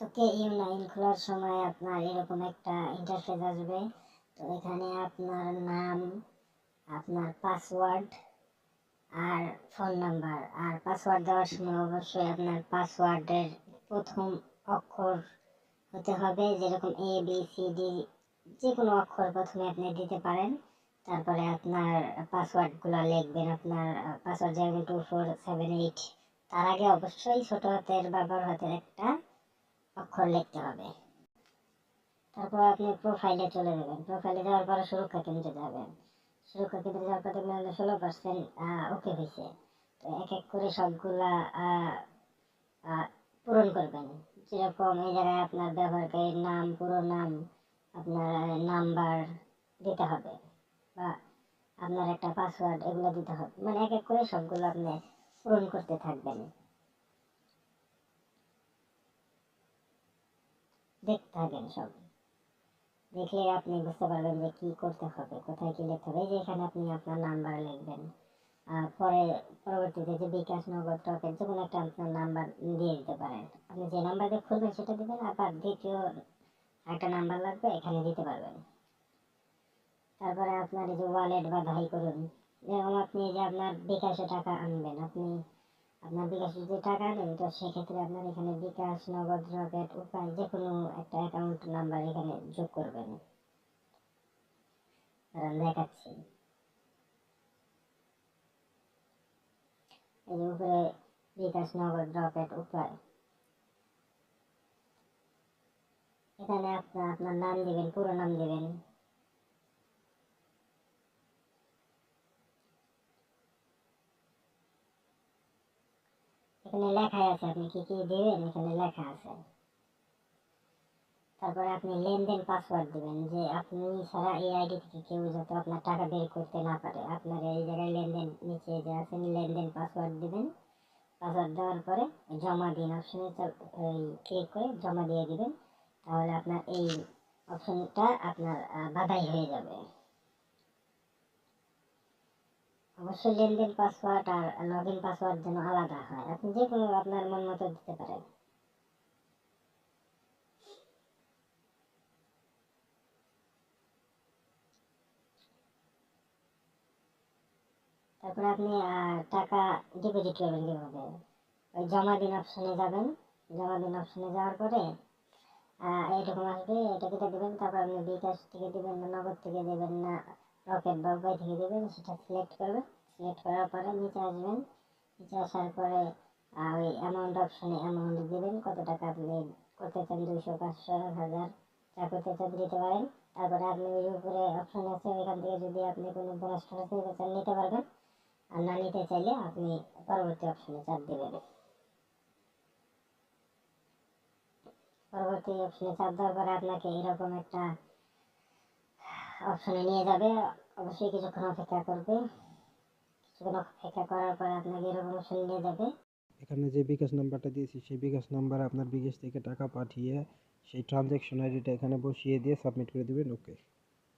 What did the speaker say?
তো কে ইউনাইন খোলার সময় আপনার এরকম একটা ইন্টারফেস আসবে। তো এখানে আপনার নাম, আপনার পাসওয়ার্ড আর ফোন নাম্বার আর পাসওয়ার্ড দেওয়ার সময় অবশ্যই আপনার পাসওয়ার্ডের প্রথম অক্ষর হতে হবে, যেরকম এ বি সি ডি যে কোনো অক্ষর প্রথমে আপনি দিতে পারেন। তারপরে আপনার পাসওয়ার্ডগুলো লিখবেন, আপনার পাসওয়ার্ড যেমন টু ফোর সেভেন এইট তার আগে অবশ্যই ছোট হাতের বা হাতের একটা অক্ষর লিখতে হবে। তারপর আপনি প্রোফাইলে চলে যাবেন। প্রোফাইলে যাওয়ার পরে সুরক্ষা কেন্দ্রে যাবেন। সুরক্ষা কেন্দ্রে যাওয়ার পর দেখবেন ষোলো পার্সেন্ট ওকে হয়েছে। তো এক এক করে সবগুলা পূরণ করবেন। যেরকম এই জায়গায় আপনার ব্যবহারকারীর নাম, পুরো নাম, আপনার নাম্বার দিতে হবে বা আপনার একটা পাসওয়ার্ড এগুলো দিতে হবে। মানে এক এক করে সবগুলো আপনি পূরণ করতে থাকবেন। দেখতে থাকেন সব। দেখলে আপনি বুঝতে পারবেন যে কি করতে হবে, কোথায় কি লিখতে হবে যে এখানে আপনি আপনার নাম্বার লিখবেন। পরে, পরবর্তীতে যে বিকাশ নগদ টকের যে কোনো একটা আপনার নাম্বার দিয়ে দিতে পারেন। আপনি যে নাম্বার দিয়ে খুলবেন সেটা দিবেন, আবার দ্বিতীয় একটা নাম্বার লাগবে, এখানে দিতে পারবেন। তারপরে আপনার এই যে ওয়ালেট বা ধাই করুন যেরকম আপনি যে আপনার বিকাশে টাকা আনবেন, আপনি আপনার বিকাশে যদি টাকা আনেন তো সেক্ষেত্রে আপনার এখানে বিকাশ, নগদ, রকেট, উপায়, যে কোনো একটা অ্যাকাউন্ট নাম্বার এখানে যোগ করবেন। দেখাচ্ছি। এই যে উপরে বিকাশ, নগদ, রকেট, উপায়। এখানে আপনার আপনার নাম দিবেন, পুরো নাম দিবেন। এখানে লেখা আছে, আপনি কি কি দিবেন? এখানে লেখা আছে। তারপরে আপনি লেনদেন পাসওয়ার্ড দিবেন, যে আপনি ছাড়া এই আইডি থেকে কেউ যাতে আপনার টাকা বের করতে না পারে। আপনার এই জায়গায় লেনদেন, নিচে যে আছেন লেনদেন পাসওয়ার্ড দিবেন। পাসওয়ার্ড দেওয়ার পরে জমা দিন অপশনে ক্লিক করে জমা দিয়ে দিবেন। তাহলে আপনার এই অপশনটা আপনার বাধাই হয়ে যাবে। অবশ্যই লেনদেন পাসওয়ার্ড আর লগ ইন পাসওয়ার্ড যেন আলাদা হয়। আপনি যে কোনো আপনার মন মতো দিতে পারেন। তারপরে আপনি টাকা ডিপোজিট করবেন কীভাবে? ওই জমা দিন অপশনে যাবেন। জমা দিন অপশনে যাওয়ার পরে এরকম আসবে এটা কেটে দেবেন, তারপর আপনি বিকাশ থেকে দেবেন না, নগদ থেকে দেবেন না রকেট বা উপায় দেবেন, সেটা সিলেক্ট করবেন। সিলেক্ট করার পরে নিচে আসবেন। নিচে আসার পরে ওই অ্যামাউন্ট অপশানে অ্যামাউন্ট দেবেন, কত টাকা আপনি করতে চান দুইশো পাঁচশো, হাজার, যা করতে চান দিতে পারেন। তারপরে আপনি ওই উপরে অপশন আছে, ওইখান থেকে যদি আপনি কোনো বোনাস টোনাস নিতে চান, নিতে পারবেন। আর না নিতে চাইলে আপনি পরবর্তী অপশানে চাপ দেবেন। পরবর্তী অপশানে চাপ দেওয়ার পরে আপনাকে এরকম একটা অপশনে নিয়ে যাবে। অবশ্যই কিছুক্ষণ অপেক্ষা করবে। কিছুক্ষণ অপেক্ষা করার পরে আপনাকে এরকম অপশন নিয়ে যাবে। এখানে যে বিকাশ নাম্বারটা দিয়েছি, সেই বিকাশ নাম্বারে আপনার বিকাশ থেকে টাকা পাঠিয়ে সেই ট্রানজ্যাকশন আইডিটা এখানে বসিয়ে দিয়ে সাবমিট করে দেবেন ওকে